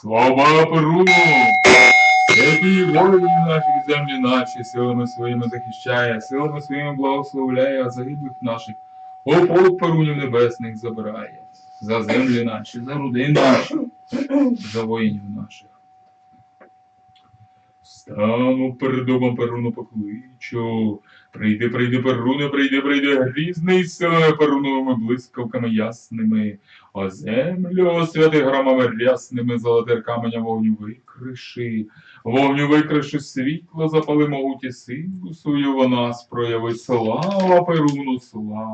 Слава Перу! Який воїнів наших землі наші, силами своїми захищає, силами своїми благословляє, а загиблих наших у полк Перунів небесних забирає. За землі наші, за родини наші, за воїнів наших. Стану перед домом Перуну покличу. Прийди, прийди, Перуне, прийди, прийди, грізний силами Перуновими блискавками ясними. А землю освяти громами рясними, золотер каменя вогню викриши. Вогню викриши світло, запали могуті силу свою вона спрояви. Слава Перуну, слава!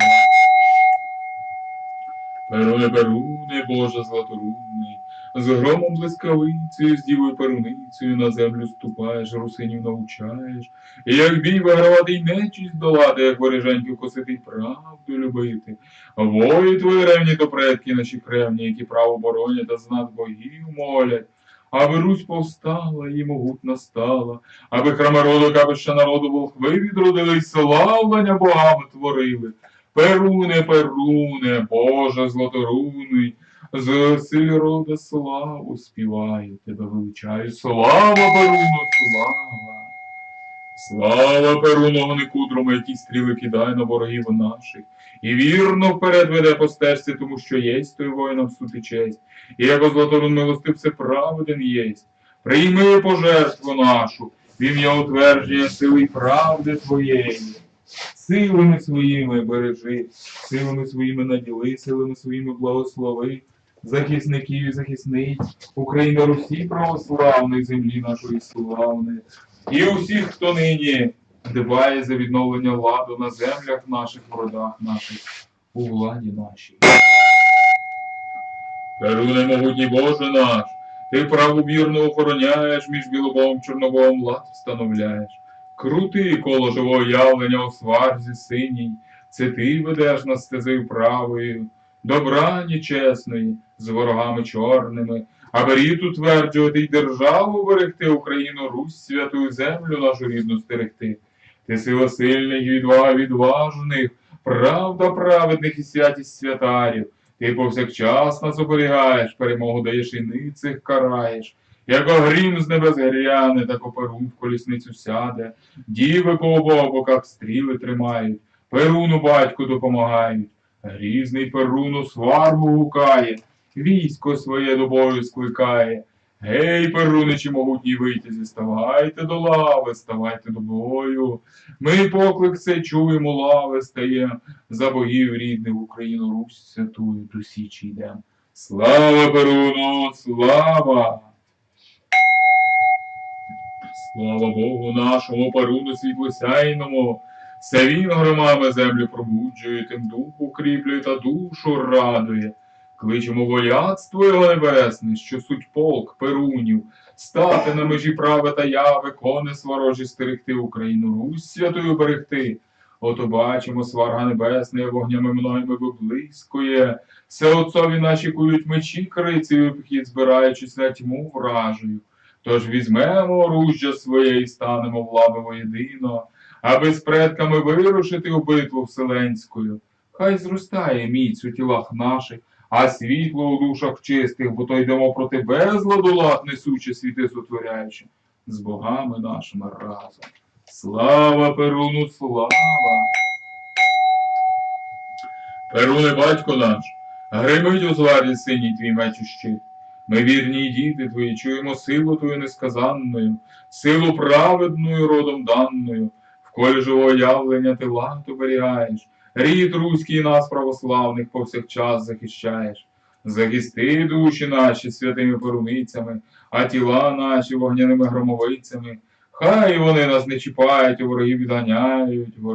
Перуне, Перуне, Боже златорунний, з громом блискавицею, з дівою перуницею на землю ступаєш, русинів навчаєш, і як бій вигравати й нечість долати, як вореженьків косити й правду любити. Вої твої ревні то предки наші кревні, які право боронять та знат богів молять. Аби Русь повстала і могутна стала, аби храмородок, аби ще народу волхви відродили, й славлення богами творили. Перуне, Перуне, Боже златорунний, з силі рода славу співаю, тебе величаю. Слава Перуну, слава! Слава Перуну, некудрому, які стріли кидає на ворогів наших. І вірно вперед веде по стежці, тому що єсть той воїнам суд і честь. І як златорун милостив, все праведен єсть. Прийми пожертву нашу, в ім'я утвердження сили й правди твоєї. Силами своїми бережи, силами своїми наділи, силами своїми благослови, захисників і захисниць, України Русі православної землі нашої славної, і усіх, хто нині дбає за відновлення ладу на землях наших, в родах наших, у владі нашій. Перуне могутній Боже наш, ти праву вірно охороняєш, між білобогом чорнобогом лад встановляєш. Крути коло живого явлення у сварзі синій, це ти ведеш нас стезею правою, добра нечесної, з ворогами чорними, аби рід утверджувати й державу берегти, Україну, Русь, святую землю нашу рідну стерегти. Ти сила сильних відвага відважних, правда праведних і святість святарів. Ти повсякчас нас перемогу даєш і ницих караєш. Як огрім з небес гряне, так оперун в колісницю сяде, діви по обох боках стріли тримають, Перуну батьку допомагають. Грізний Перуну сваргу гукає, військо своє до бою скликає. Гей, Перуничі могутній витязі, ставайте до лави, ставайте до бою. Ми поклик цей чуємо, лави стає, за богів рідних Україну Русь святую до січі йдем. Слава Перуну, слава! Слава Богу нашому Перуну світлосяйному, все він громами землю пробуджує, тим дух укріплює та душу радує. Кличемо вояцтво його небесне, що суть полк Перунів, стати на межі прави та яви, кони сворожі стерегти Україну, Русь святою берегти. Ото бачимо, сварга небесна, вогнями мною виблискує, все отцові наші кують мечі крицею вхід, збираючись на тьму вражею. Тож візьмемо оружжя своє і станемо в лави воєдино, аби з предками вирушити у битву вселенською. Хай зростає міць у тілах наших, а світло у душах чистих, бо то йдемо проти безладу лад, несучи світи сотворяючи, з богами нашими разом. Слава Перуну, слава! Перуне, батько наш, гримить у зварі синій твій меч і щит. Ми вірні діти твої, чуємо силу твою несказанною, силу праведною родом даною, в колі живого явлення ти лад берігаєш, рід руський нас, православних, повсякчас захищаєш. Захисти душі наші святими поруницями, а тіла наші вогняними громовицями. Хай вони нас не чіпають, ворогів відганяють,